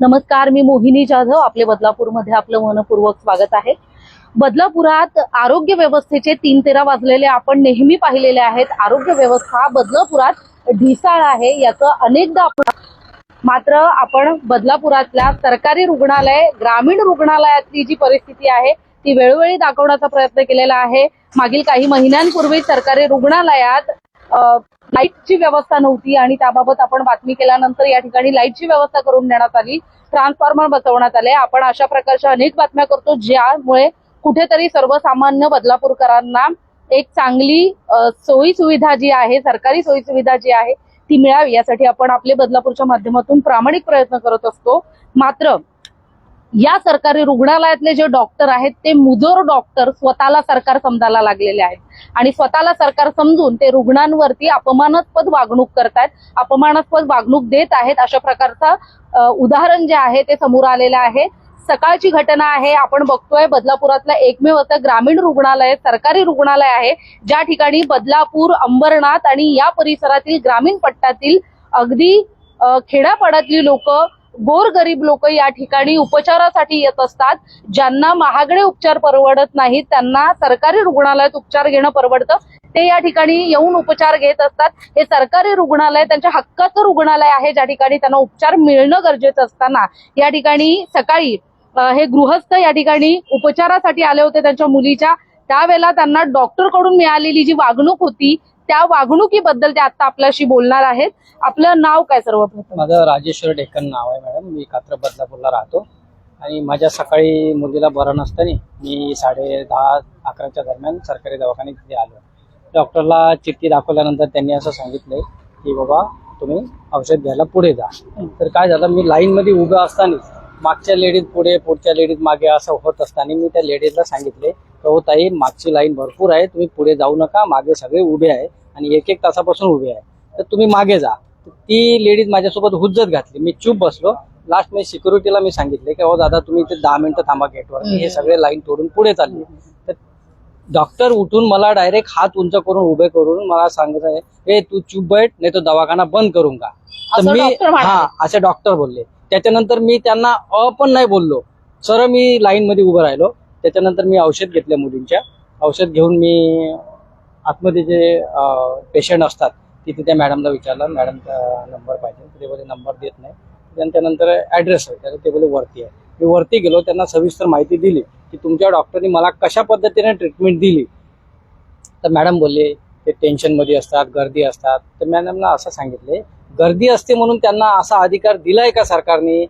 नमस्कार मी मोहिनी जाधव. आपले बदलापूरमध्ये आपलं मनपूर्वक स्वागत आहे. बदलापुरात आरोग्य व्यवस्थेचे तीन तेरा वाजलेले आपण नेहमी पाहिलेले आहेत. आरोग्य व्यवस्था बदलापुरात ढिसाळ आहे याचं अनेकदा आपण मात्र आपण बदलापुरातल्या सरकारी रुग्णालय ग्रामीण रुग्णालयातली जी परिस्थिती आहे ती वेळोवेळी दाखवण्याचा प्रयत्न केलेला आहे. मागील काही महिन्यांपूर्वी सरकारी रुग्णालयात लाईटची व्यवस्था नव्हती आणि त्याबाबत आपण बातमी केल्यानंतर या ठिकाणी लाईटची व्यवस्था करून देण्यात आली. ट्रान्सफॉर्मर बसवण्यात आले. आपण अशा प्रकारच्या अनेक बातम्या करतो ज्यामुळे कुठेतरी सर्वसामान्य बदलापूरकरांना एक चांगली सोयी सुविधा जी आहे सरकारी सोयी सुविधा जी आहे ती मिळावी. यासाठी आपण आपले बदलापूरच्या माध्यमातून प्रामाणिक प्रयत्न करत असतो. मात्र या सरकारी रुग्णालयातले जे डॉक्टर आहेत ते मुजोर डॉक्टर स्वतःला सरकार समजायला लागलेले आहेत. आणि स्वतःला सरकार समजून ते रुग्णांवरती अपमानास्पद वागणूक करतायत अपमानास्पद वागणूक देत आहेत अशा प्रकारचं उदाहरण जे आहे ते समोर आलेलं आहे. सकाळची घटना आहे आपण बघतोय बदलापुरातलं एकमेव असं ग्रामीण रुग्णालय सरकारी रुग्णालय आहे. ज्या ठिकाणी बदलापूर अंबरनाथ आणि या परिसरातील ग्रामीण पट्ट्यातील अगदी खेड्यापाड्यातली लोक गोरगरीब लोक या ठिकाणी उपचारासाठी येत असतात. ज्यांना महागडे उपचार परवडत नाहीत त्यांना सरकारी रुग्णालयात उपचार घेणं परवडतं. ते या ठिकाणी येऊन उपचार घेत असतात. हे सरकारी रुग्णालय त्यांच्या हक्काचं रुग्णालय आहे. ज्या ठिकाणी त्यांना उपचार मिळणं गरजेचं असताना या ठिकाणी सकाळी हे गृहस्थ या ठिकाणी उपचारासाठी आले होते. त्यांच्या मुलीच्या त्यावेळेला त्यांना डॉक्टरकडून मिळालेली जी वागणूक होती त्या वागणुकीबद्दल ते आता आपल्याशी बोलणार आहेत. आपलं नाव काय सर्वप्रथम? माझं राजेश्वर डेकन नाव आहे मॅडम. मी कात्र बदलापूरला राहतो. आणि माझ्या सकाळी मुलीला बरं नसताना मी साडे दहा अकराच्या दरम्यान सरकारी दवाखान्यात तिथे आलो. डॉक्टरला चिठ्ठी दाखवल्यानंतर त्यांनी असं सांगितलंय की बाबा तुम्ही औषध घ्यायला पुढे जा. तर काय झालं मी लाईनमध्ये उभं असताना मागच्या लेडीज पुढे पुढच्या लेडीज मागे असं होत असताना मी त्या लेडीजला सांगितले की हो ताई मागची लाईन भरपूर आहे तुम्ही पुढे जाऊ नका मागे सगळे उभे आहे आणि एक एक तासापासून उभे आहे. तर तुम्ही मागे जा. ती लेडीज माझ्यासोबत हुज्जत घातली. मी चूप बसलो. लास्ट मी सिक्युरिटीला मी सांगितले की हो दादा तुम्ही इथे दहा मिनिटं थांबा गेटवर. हे सगळे लाईन तोडून पुढे चालले. तर डॉक्टर उठून मला डायरेक्ट हात उंच करून उभे करून मला सांगत आहे ए तू चूप बैठ नाही तो दवाखाना बंद करून का डॉक्टर म्हणाले. हा असे डॉक्टर बोलले. त्याच्यानंतर मी त्यांना अ पण नाही बोललो. सर मी लाईनमध्ये उभं राहिलो. त्याच्यानंतर मी औषध घेतल्या मुलींच्या. औषध घेऊन मी आतमध्ये जे पेशंट असतात तिथे त्या मॅडमला विचारलं. मॅडमचा नंबर पाहिजे. ते बोले नंबर देत नाही. त्यानंतर ॲड्रेस आहे. त्याला ते बोले वरती आहे. मी वरती गेलो. त्यांना सविस्तर माहिती दिली की तुमच्या डॉक्टरनी मला कशा पद्धतीने ट्रीटमेंट दिली. तर मॅडम बोलले ते टेन्शनमध्ये असतात गर्दी असतात. तर मॅडमला असं सांगितले गर्दी असते म्हणून त्यांना असा अधिकार दिलाय का सरकारने?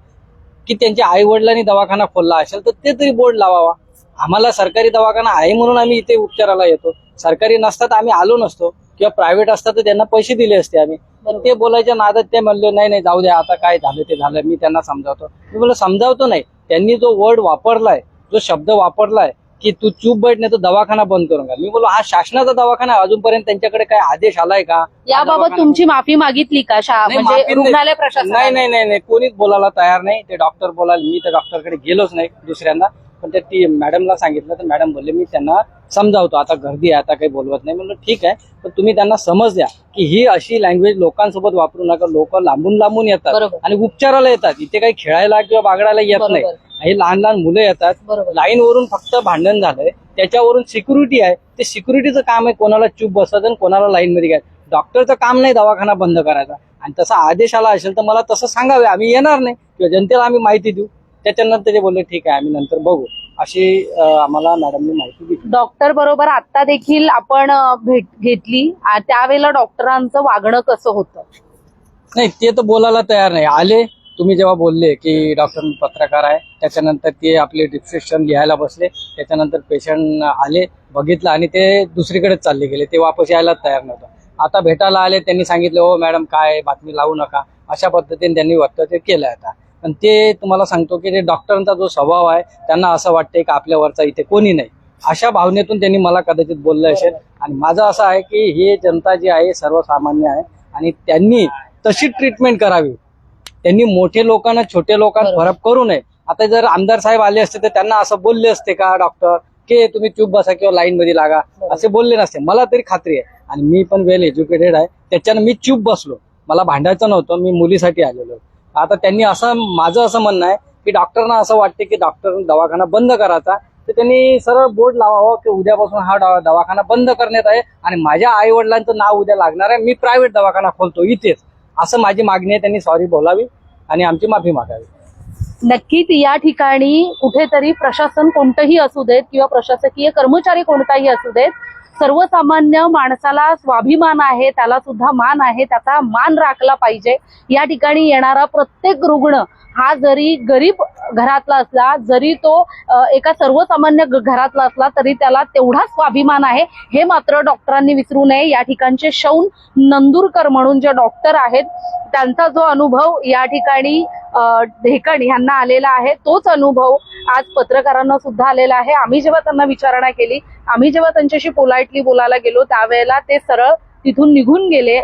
की त्यांच्या आई वडिलांनी दवाखाना खोलला असेल तर ते तरी बोर्ड लावावा. आम्हाला सरकारी दवाखाना आहे म्हणून आम्ही इथे उपचाराला येतो. सरकारी नसतात आम्ही आलो नसतो. किंवा प्रायव्हेट असतात तर त्यांना पैसे दिले असते आम्ही. पण ते बोलायच्या नादात ते म्हणले नाही नाही जाऊ द्या आता काय झालं ते झालं मी त्यांना समजावतो. मी बोला समजावतो नाही. त्यांनी जो वर्ड वापरलाय जो शब्द वापरलाय की तू चूप बैठ नाही तर दवाखाना बंद करून घाल. मी बोलो हा शासनाचा दवाखाना आहे. अजूनपर्यंत त्यांच्याकडे काय आदेश आलाय का? याबाबत तुमची माफी मागितली का शा नाही, म्हणजे माफी नाही. रुग्णालय प्रशासन नाही नाही नाही नाही. कोणीच बोलायला तयार नाही. ते डॉक्टर बोलायला मी त्या डॉक्टरकडे गेलोच नाही दुसऱ्यांदा. पण ते ती मॅडमला सांगितलं. तर मॅडम बोलले मी त्यांना समजावतो आता गर्दी आहे आता काही बोलवत नाही. म्हणलं ठीक आहे पण तुम्ही त्यांना समज द्या की ही अशी लँग्वेज लोकांसोबत वापरू नका. लोक लांबून लांबून येतात बरोबर. आणि उपचाराला येतात. इथे काही खेळायला किंवा बागडायला येत नाही. बरोबर. हे लहान लहान मुलं येतात. बरोबर. लाईन वरून फक्त भांडण झालंय. त्याच्यावरून सिक्युरिटी आहे. ते सिक्युरिटीचं काम आहे. कोणाला चूप बसायचं आणि कोणाला लाईन मध्ये घ्यायचं. डॉक्टरचं काम नाही दवाखाना बंद करायचा. आणि तसा आदेश आला असेल तर मला तसं सांगावे. आम्ही येणार नाही. किंवा जनतेला आम्ही माहिती देऊ. त्याच्यानंतर ते बोलले ठीक आहे आम्ही नंतर बघू. अशी आम्हाला मॅडमनी माहिती दिली. डॉक्टर बरोबर आता देखील आपण भेट घेतली. त्यावेळेला डॉक्टरांचं वागणं कसं होतं? नाही ते तर बोलायला तयार नाही. आले तुम्ही जेव्हा बोलले की डॉक्टर पत्रकार आहे त्याच्यानंतर ते आपले डिस्क्रिप्शन लिहायला बसले त्याच्यानंतर पेशंट आले बघितलं आणि ते दुसरीकडेच चालले गेले. ते वापस यायला तयार नव्हतं. आता भेटायला आले त्यांनी सांगितलं हो मॅडम काय बातमी लावू नका. अशा पद्धतीने त्यांनी वक्तव्य केलं आता. पण ते तुम्हाला सांगतो की ते डॉक्टरांचा जो स्वभाव आहे त्यांना असं वाटतंय की आपल्यावरचा इथे कोणी नाही. अशा भावनेतून त्यांनी मला कदाचित बोललं असेल. आणि माझं असं आहे की हे जनता जी आहे सर्वसामान्य आहे आणि त्यांनी तशी ट्रीटमेंट करावी. त्यांनी मोठे लोकांना छोटे लोकांना. फरक करू नये. आता जर आमदार साहेब आले असते तर त्यांना असं बोलले असते का डॉक्टर? की तुम्ही चूप बसा किंवा लाईन मध्ये लागा. असे बोलले नसते. मला तरी खात्री आहे. आणि मी पण वेल एज्युकेटेड आहे. त्याच्यानं मी चूप बसलो. मला भांडायचं नव्हतं. मी मुलीसाठी आलेलो. आता त्यांनी असं माझं असं म्हणणं आहे की डॉक्टरना असं वाटते की डॉक्टर दवाखाना बंद करायचा तर त्यांनी सरळ बोर्ड लावावं की उद्यापासून हा दवाखाना बंद करण्यात आहे आणि माझ्या आई वडिलांचं नाव उद्या लागणार आहे. मी प्रायव्हेट दवाखाना खोलतो इथेच. असं माझी मागणी आहे. त्यांनी सॉरी बोलावी आणि आमची माफी मागावी. नक्कीच या ठिकाणी कुठेतरी प्रशासन कोणतंही असू देत किंवा प्रशासकीय कर्मचारी कोणताही असू देत सर्वसामान्य माणसाला स्वाभिमान आहे त्याला सुद्धा मान आहे त्याचा मान राखला पाहिजे. या ठिकाणी येणारा प्रत्येक रुग्ण हा जरी गरीब घरातला असला जरी तो एका सर्वसामान्य घरातला असला तरी त्याला तेवढा स्वाभिमान आहे. हे मात्र डॉक्टरांनी विसरू नये. या ठिकाणचे शौन नंदुरकर म्हणून जे डॉक्टर आहेत त्यांचा जो अनुभव या ठिकाणी ढेकण यांना आलेला आहे तोच अनुभव आज पत्रकारांना सुद्धा आलेला आहे. आम्ही जेव्हा त्यांना विचारणा केली आम्ही जेव्हा त्यांच्याशी पोलाइटली बोलायला गेलो त्यावेळेला ते सरळ तिथून निघून गेले.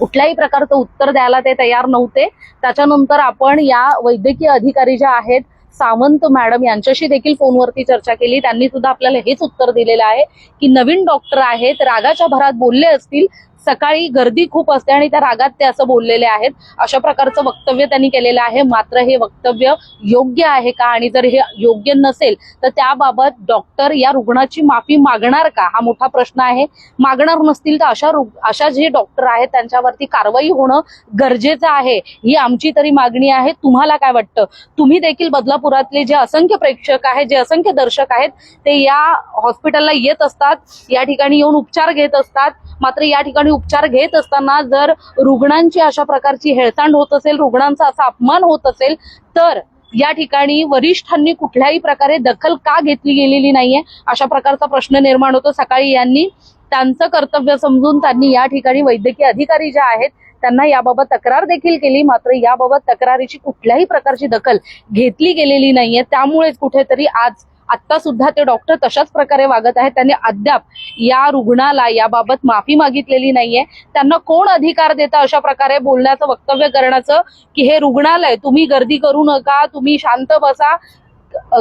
कुठल्याही प्रकारचं उत्तर द्यायला ते तयार नव्हते. त्याच्यानंतर आपण या वैद्यकीय अधिकारी ज्या आहेत सावंत मॅडम यांच्याशी देखील फोनवरती चर्चा केली. त्यांनी सुद्धा आपल्याला हेच उत्तर दिलेलं आहे की नवीन डॉक्टर आहेत रागाच्या भरात बोलले असतील सकाळी गर्दी खूप असते आणि त्या रागात ते असं बोललेले आहेत. अशा प्रकारचं वक्तव्य त्यांनी केलेलं आहे. मात्र हे वक्तव्य योग्य आहे का? आणि जर हे योग्य नसेल तर त्याबाबत डॉक्टर या रुग्णाची माफी मागणार का? हा मोठा प्रश्न आहे. मागणार नसतील तर अशा अशा जे डॉक्टर आहेत त्यांच्यावरती कारवाई होणं गरजेचं आहे. ही आमची तरी मागणी आहे. तुम्हाला काय वाटतं? तुम्ही देखील बदलापुरातले जे असंख्य प्रेक्षक आहेत जे असंख्य दर्शक आहेत ते या हॉस्पिटलला येत असतात या ठिकाणी येऊन उपचार घेत असतात. मात्र या ठिकाणी उपचार घेत असताना जर रुग्णांची अशा प्रकारची हेळसांड होत असेल रुग्णांचा असा अपमान होत असेल तर या ठिकाणी वरिष्ठांनी कुठल्याही प्रकारे दखल का घेतली गेलेली नाहीये? अशा प्रकारचा प्रश्न निर्माण होतो. सकाळी यांनी त्यांचं कर्तव्य समजून त्यांनी या ठिकाणी वैद्यकीय अधिकारी ज्या आहेत त्यांना याबाबत तक्रार देखील केली. मात्र याबाबत तक्रारीची कुठल्याही प्रकारची दखल घेतली गेलेली नाहीये. त्यामुळेच कुठेतरी आज आता सुद्धा ते डॉक्टर तशाच प्रकारे वागत आहेत. त्यांनी अद्याप या रुग्णाला याबाबत माफी मागितलेली नाहीये. त्यांना कोण अधिकार देता अशा प्रकारे बोलण्याचं वक्तव्य करण्याचं की हे रुग्णालय तुम्ही गर्दी करू नका तुम्ही शांत बसा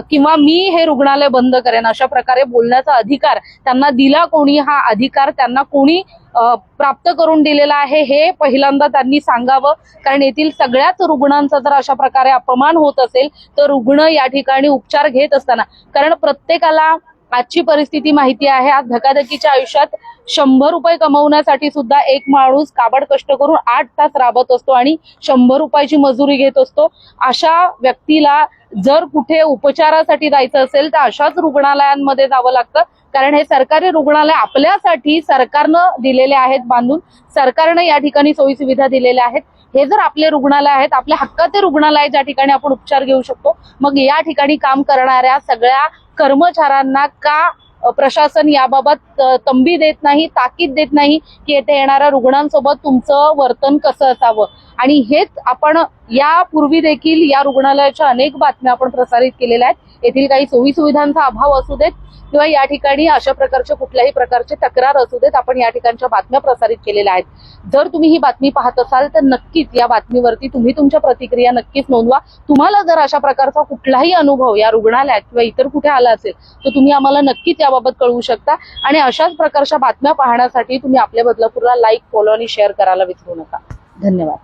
किंवा मी हे रुग्णालय बंद करेन अशा प्रकारे बोलण्याचा अधिकार त्यांना दिला कोणी हा अधिकार त्यांना कोणी प्राप्त करून दिलेला आहे हे पहिल्यांदा त्यांनी सांगावं. कारण येथील सगळ्याच रुग्णांचा जर अशा प्रकारे अपमान होत असेल तर रुग्ण या ठिकाणी उपचार घेत असताना. कारण प्रत्येकाला आजची परिस्थिती माहिती आहे आज धकाधकीच्या आयुष्यात शंभर रुपये कमवण्यासाठी सुद्धा एक माणूस काबड कष्ट करून आठ तास राबत असतो आणि शंभर रुपयाची मजुरी घेत असतो. अशा व्यक्तीला जर कुठे उपचारासाठी जायचं असेल तर अशाच रुग्णालयांमध्ये जावं लागतं. कारण हे सरकारी रुग्णालय आपल्यासाठी सरकारनं दिलेले आहेत बांधून. सरकारनं या ठिकाणी सोयी सुविधा दिलेल्या आहेत. हे जर आपले रुग्णालय आहेत आपल्या हक्काचे रुग्णालय ज्या ठिकाणी आपण उपचार घेऊ शकतो मग या ठिकाणी काम करणाऱ्या सगळ्या कर्मचाऱ्यांना का प्रशासन याबाबत तंबी देत नाही ताकीद देत नाही की येथे येणाऱ्या रुग्णांसोबत तुमचं वर्तन कसं असावं. आणि हेच आपण यापूर्वी देखील या रुग्णालयाच्या अनेक बातम्या आपण प्रसारित केलेल्या आहेत. येथील काही सोयी सुविधांचा अभाव असू देत किंवा या ठिकाणी अशा प्रकारच्या कुठल्याही प्रकारचे तक्रार असू देत आपण या ठिकाणच्या बातम्या प्रसारित केलेल्या आहेत. जर तुम्ही ही बातमी पाहत असाल तर नक्कीच या बातमीवरती तुम्ही तुमच्या प्रतिक्रिया नक्कीच नोंदवा. तुम्हाला जर अशा प्रकारचा कुठलाही अनुभव या रुग्णालयात किंवा इतर कुठे आला असेल तर तुम्ही आम्हाला नक्कीच या याबाबत कळवू शकता. आणि अशाच प्रकारच्या बातम्या पाहण्यासाठी तुम्ही आपल्या बदलापूरला लाईक फॉलो आणि शेअर करायला विसरू नका. धन्यवाद.